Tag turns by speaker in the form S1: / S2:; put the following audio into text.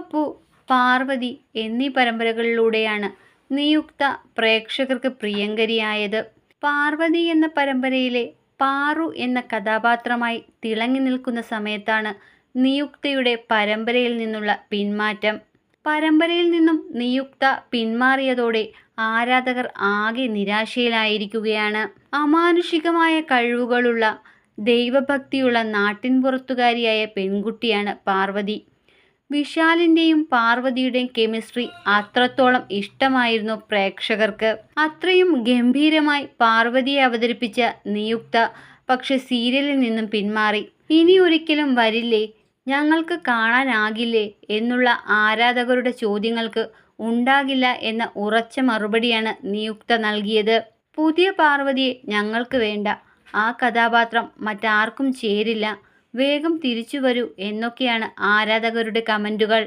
S1: പപ്പു പാർവതി എന്നീ പരമ്പരകളിലൂടെയാണ് നിയുക്ത പ്രേക്ഷകർക്ക് പ്രിയങ്കരിയായത്. പാർവതി എന്ന പരമ്പരയിലെ പാറു എന്ന കഥാപാത്രമായി തിളങ്ങി നിൽക്കുന്ന സമയത്താണ് നിയുക്തയുടെ പരമ്പരയിൽ നിന്നുള്ള പിന്മാറ്റം. പരമ്പരയിൽ നിന്നും നിയുക്ത പിന്മാറിയതോടെ ആരാധകർ ആകെ നിരാശയിലായിരിക്കുകയാണ്. അമാനുഷികമായ കഴിവുകളുള്ള ദൈവഭക്തിയുള്ള നാട്ടിൻപുറത്തുകാരിയായ പെൺകുട്ടിയാണ് പാർവതി. വിശാലിന്റെയും പാർവതിയുടെയും കെമിസ്ട്രി അത്രത്തോളം ഇഷ്ടമായിരുന്നു പ്രേക്ഷകർക്ക്. അത്രയും ഗംഭീരമായി പാർവതിയെ അവതരിപ്പിച്ച നിയുക്ത പക്ഷെ സീരിയലിൽ നിന്നും പിന്മാറി. ഇനി ഒരിക്കലും വരില്ലേ? ഞങ്ങൾക്ക് കാണാനാകില്ലേ? എന്നുള്ള ആരാധകരുടെ ചോദ്യങ്ങൾക്ക് ഉണ്ടാകില്ല എന്ന ഉറച്ച മറുപടിയാണ് നിയുക്ത നൽകിയത്. പുതിയ പാർവതിയെ ഞങ്ങൾക്ക് വേണ്ട. ആ കഥാപാത്രം മറ്റാർക്കും ചേരില്ല. വേഗം തിരിച്ചു വരൂ എന്നൊക്കെയാണ് ആരാധകരുടെ കമന്റുകൾ.